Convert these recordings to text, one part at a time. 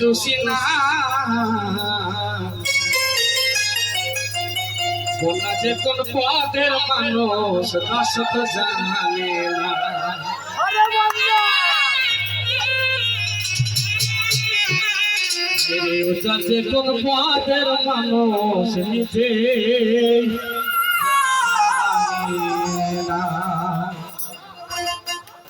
দোষী না কোনা যে কোন পদের মানুষ দশ তো জানে না যে কোন পদের মানুষ নিজে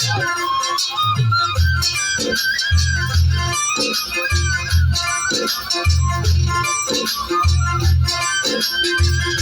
Thank you.